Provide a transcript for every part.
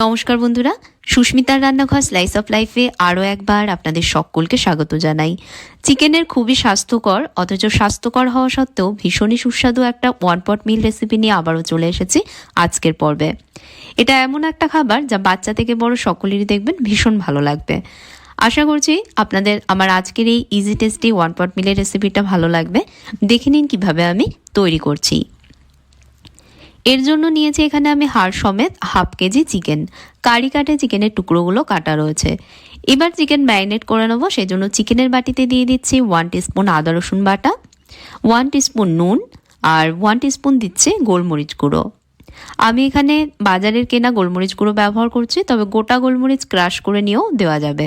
নমস্কার বন্ধুরা, সুস্মিতার রান্নাঘর স্লাইস অফ লাইফে আরও একবার আপনাদের সকলকে স্বাগত জানাই। চিকেনের খুবই স্বাস্থ্যকর, অথচ স্বাস্থ্যকর হওয়া সত্ত্বেও ভীষণই সুস্বাদু একটা ওয়ান পট মিল রেসিপি নিয়ে আবারও চলে এসেছি আজকের পর্বে। এটা এমন একটা খাবার যা বাচ্চা থেকে বড় সকলেরই দেখবেন ভীষণ ভালো লাগবে। আশা করছি আপনাদের আমার আজকের এই ইজি টেস্টি ওয়ান পট মিলের রেসিপিটা ভালো লাগবে। দেখে নিন কীভাবে আমি তৈরি করছি। এর জন্য নিয়েছি এখানে আমি হাড় সমেত হাফ কেজি চিকেন। কারি কাটে চিকেনের টুকরোগুলো কাটা রয়েছে। এবার চিকেন ম্যারিনেট করে নেব সেই জন্য চিকেনের বাটিতে দিয়ে দিচ্ছি ওয়ান টিস্পুন আদা রসুন বাটা, ওয়ান টিস্পুন নুন, আর ওয়ান টিস্পুন দিচ্ছে গোলমরিচ গুঁড়ো। আমি এখানে বাজারের কেনা গোলমরিচ গুঁড়ো ব্যবহার করছি, তবে গোটা গোলমরিচ ক্রাশ করে নিয়েও দেওয়া যাবে।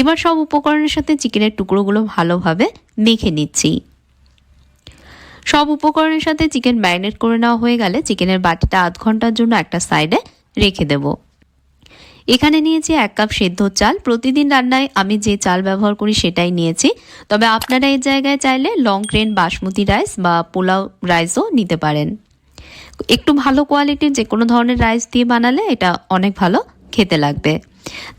এবার সব উপকরণের সাথে চিকেনের টুকরোগুলো ভালোভাবে মেখে নিচ্ছি। সব উপকরণের সাথে চিকেন ম্যারিনেট করে নেওয়া হয়ে গেলে চিকেনের বাটিটা আধ ঘণ্টার জন্য একটা সাইডে রেখে দেব। এখানে নিয়েছি এক কাপ সেদ্ধ চাল। প্রতিদিন রান্নায় আমি যে চাল ব্যবহার করি সেটাই নিয়েছি। তবে আপনারা এই জায়গায় চাইলে লং গ্রেন বাসমতি রাইস বা পোলাও রাইসও নিতে পারেন। একটু ভালো কোয়ালিটির যে কোনো ধরনের রাইস দিয়ে বানালে এটা অনেক ভালো খেতে লাগবে।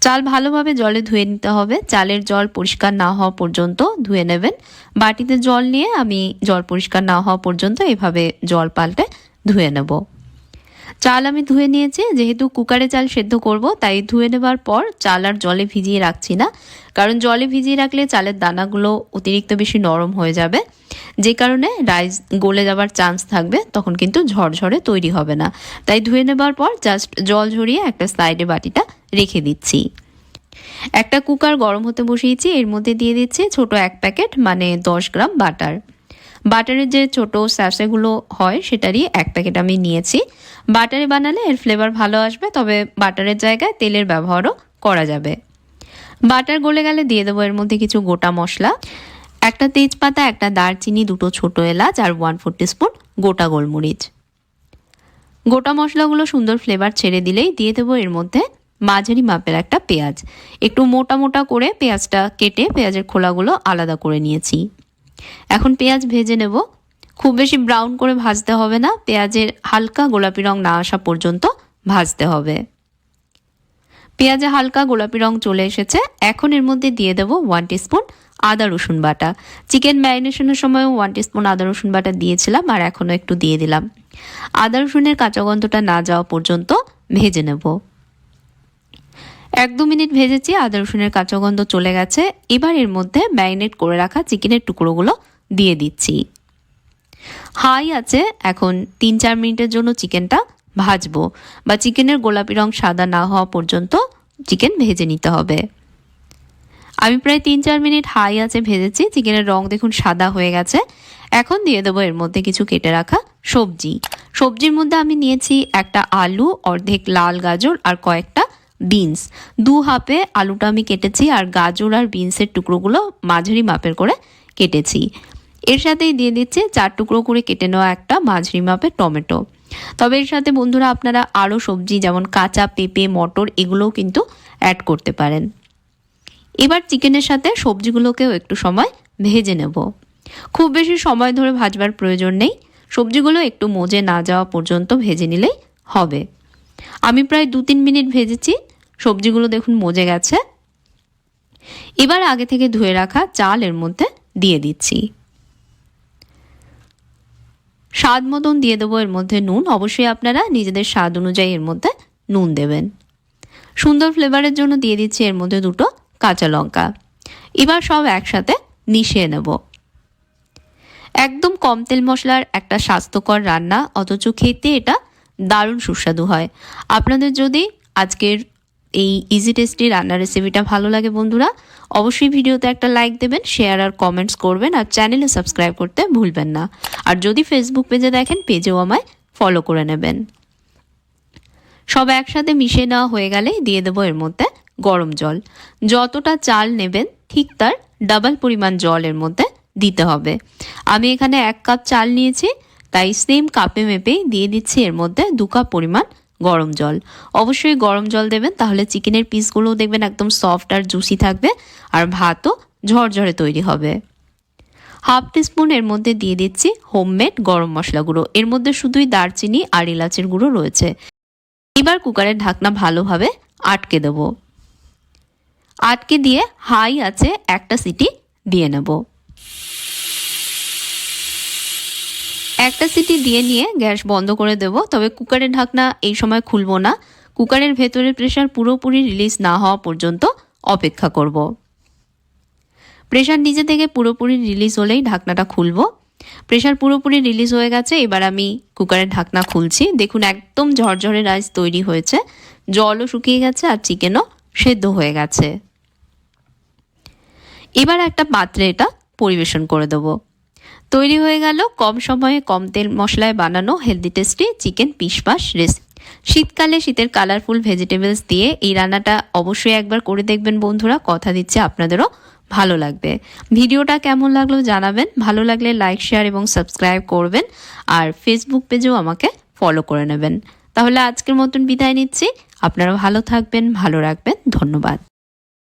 চাল ভালোভাবে জলে ধুয়ে নিতে হবে। চালের জল পরিষ্কার না হওয়া পর্যন্ত ধুয়ে নেবেন। বাটিতে জল নিয়ে আমি জল পরিষ্কার না হওয়া পর্যন্ত এভাবে জল পাল্টে ধুয়ে নেব। চাল আমি ধুয়ে নিয়েছি, যেহেতু কুকারে চাল সেদ্ধ করব, তাই ধুয়ে নেবার পর চাল আর জলে ভিজিয়ে রাখছি না। কারণ জলে ভিজিয়ে রাখলে চালের দানাগুলো অতিরিক্ত বেশি নরম হয়ে যাবে। যে কারণে রাইস গলে যাবার চান্স থাকবে, তখন কিন্তু ঝরঝরে তৈরি হবে না। তাই ধুয়ে নেবার পর জাস্ট জল ঝরিয়ে একটা সাইডে বাটিটা রেখে দিচ্ছি। একটা কুকার গরম হতে বসিয়েছি, এর মধ্যে দিয়ে দিচ্ছি ছোট এক প্যাকেট মানে দশ গ্রাম বাটার। বাটারের যে ছোট স্যাসেগুলো হয়, সেটারই এক প্যাকেট আমি নিয়েছি। বাটারে বানালে এর ফ্লেভার ভালো আসবে, তবে বাটারের জায়গায় তেলের ব্যবহারও করা যাবে। বাটার গলে গেলে দিয়ে দেবো এর মধ্যে কিছু গোটা মশলা। একটা তেজপাতা, একটা দারচিনি, দুটো ছোট এলাচ আর ওয়ান ফোর স্পুন গোটা গোলমরিচ। গোটা মশলাগুলো সুন্দর ফ্লেভার ছেড়ে দিলেই দিয়ে দেবো এর মধ্যে মাঝারি মাপের একটা পেঁয়াজ। একটু মোটা মোটা করে পেঁয়াজটা কেটে পেঁয়াজের খোলাগুলো আলাদা করে নিয়েছি। এখন পেঁয়াজ ভেজে নেব। খুব বেশি ব্রাউন করে ভাজতে হবে না, পেঁয়াজের হালকা গোলাপি রং না আসা পর্যন্ত ভাজতে হবে। পেঁয়াজে হালকা গোলাপি রং চলে এসেছে। এখন এর মধ্যে দিয়ে দেব ওয়ান টিস্পুন আদা রসুন বাটা। চিকেন ম্যারিনেশনের সময় ওয়ান টিস্পুন আদা রসুন বাটা দিয়েছিলাম আর এখনও একটু দিয়ে দিলাম। আদা রসুনের কাঁচা গন্ধটা না যাওয়া পর্যন্ত ভেজে নেব। এক দু মিনিট ভেজেছি, আদা রসুনের কাঁচা গন্ধ চলে গেছে। এবার এর মধ্যে ম্যারিনেট করে রাখা চিকেনের টুকরোগুলো দিয়ে দিচ্ছি। হাই আছে, এখন তিন চার মিনিটের জন্য চিকেনটা ভাজবো বা চিকেনের গোলাপি রং সাদা না হওয়া পর্যন্ত চিকেন ভেজে নিতে হবে। আমি প্রায় তিন চার মিনিট হাই আছে ভেজেছি, চিকেনের রং দেখুন সাদা হয়ে গেছে। এখন দিয়ে দেবো এর মধ্যে কিছু কেটে রাখা সবজি। সবজির মধ্যে আমি নিয়েছি একটা আলু, অর্ধেক লাল গাজর আর কয়েকটা বিনস দু হাফে আলুটা আমি কেটেছি আর গাজর আর বিনসের টুকরোগুলো মাঝারি মাপের করে কেটেছি। এর সাথেই দিয়ে দিচ্ছে চার টুকরো করে কেটে নেওয়া একটা মাঝারি মাপের টমেটো। তবে এর সাথে বন্ধুরা আপনারা আরও সবজি যেমন কাঁচা, পেঁপে, মটর এগুলোও কিন্তু অ্যাড করতে পারেন। এবার চিকেনের সাথে সবজিগুলোকেও একটু সময় ভেজে নেব। খুব বেশি সময় ধরে ভাজবার প্রয়োজন নেই। সবজিগুলো একটু মজে না যাওয়া পর্যন্ত ভেজে নিলেই হবে। আমি প্রায় দু তিন মিনিট ভেজেছি। সবজিগুলো দেখুন মজে গেছে। এবার আগে থেকে ধুয়ে রাখা চাল এর মধ্যে দিয়ে দিচ্ছি। স্বাদ মতন দিয়ে দেবো এর মধ্যে নুন। অবশ্যই আপনারা নিজেদের স্বাদ অনুযায়ী এর মধ্যে নুন দেবেন। সুন্দর ফ্লেভারের জন্য দিয়ে দিচ্ছি এর মধ্যে দুটো কাঁচা লঙ্কা। এবার সব একসাথে মিশিয়ে নেব। একদম কম তেল মশলার একটা স্বাস্থ্যকর রান্না, অথচ খেতে এটা দারুণ সুস্বাদু হয়। আপনাদের যদি আজকের এই ইজি টেস্টি রান্নার রেসিপিটা ভালো লাগে বন্ধুরা, অবশ্যই ভিডিওতে একটা লাইক দেবেন শেয়ার আর কমেন্টস করবেন, আর চ্যানেলে সাবস্ক্রাইব করতে ভুলবেন না। আর যদি ফেসবুক পেজে দেখেন পেজেও আমায় ফলো করে নেবেন। সব একসাথে মিশিয়ে নেওয়া হয়ে গেলে দিয়ে দেবো এর মধ্যে গরম জল। যতটা চাল নেবেন, ঠিক তার ডাবল পরিমাণ জল এর মধ্যে দিতে হবে। আমি এখানে এক কাপ চাল নিয়েছি তাই সেম কাপে মেপে দিয়ে দিচ্ছি এর মধ্যে দু কাপ পরিমাণ গরম জল। অবশ্যই গরম জল দেবেন, তাহলে চিকেনের পিসগুলোও দেখবেন একদম সফট আর জুসি থাকবে আর ভাতও ঝরঝরে তৈরি হবে। হাফ টিস্পুন এর মধ্যে দিয়ে দিচ্ছি হোমমেড গরম মশলা গুঁড়ো। এর মধ্যে শুধুই দারচিনি আর এলাচের গুঁড়ো রয়েছে। এবার কুকারের ঢাকনা ভালোভাবে আটকে দেব। আটকে দিয়ে হাই আছে একটা সিটি দিয়ে নেব। একটা সিটি দিয়ে নিয়ে গ্যাস বন্ধ করে দেব, তবে কুকারের ঢাকনা এই সময় খুলব না। কুকারের ভেতরের প্রেশার পুরোপুরি রিলিজ না হওয়া পর্যন্ত অপেক্ষা করব। প্রেশার নিজে থেকে পুরোপুরি রিলিজ হলেই ঢাকনাটা খুলবো। প্রেশার পুরোপুরি রিলিজ হয়ে গেছে, এবার আমি কুকারের ঢাকনা খুলছি। দেখুন, একদম ঝরঝরে রাইস তৈরি হয়েছে। জলও শুকিয়ে গেছে আর চিকেনও সেদ্ধ হয়ে গেছে। এবার একটা পাত্রে এটা পরিবেশন করে দেবো। তৈরি হয়ে গেল কম সময়ে কম তেল মশলায় বানানো healthy tasty chicken pishpash recipe শীতকালে শীতের কালারফুল ভেজিটেবলস দিয়ে এই রান্নাটা অবশ্যই একবার করে দেখবেন বন্ধুরা, কথা দিচ্ছে আপনাদেরও ভালো লাগবে। ভিডিওটা কেমন লাগল জানাবেন, ভালো লাগলে লাইক শেয়ার এবং সাবস্ক্রাইব করবেন, আর ফেসবুক পেজেও আমাকে ফলো করে নেবেন। তাহলে আজকের মতন বিদায় নিচ্ছি আপনারা ভালো থাকবেন, ভালো রাখবেন, ধন্যবাদ।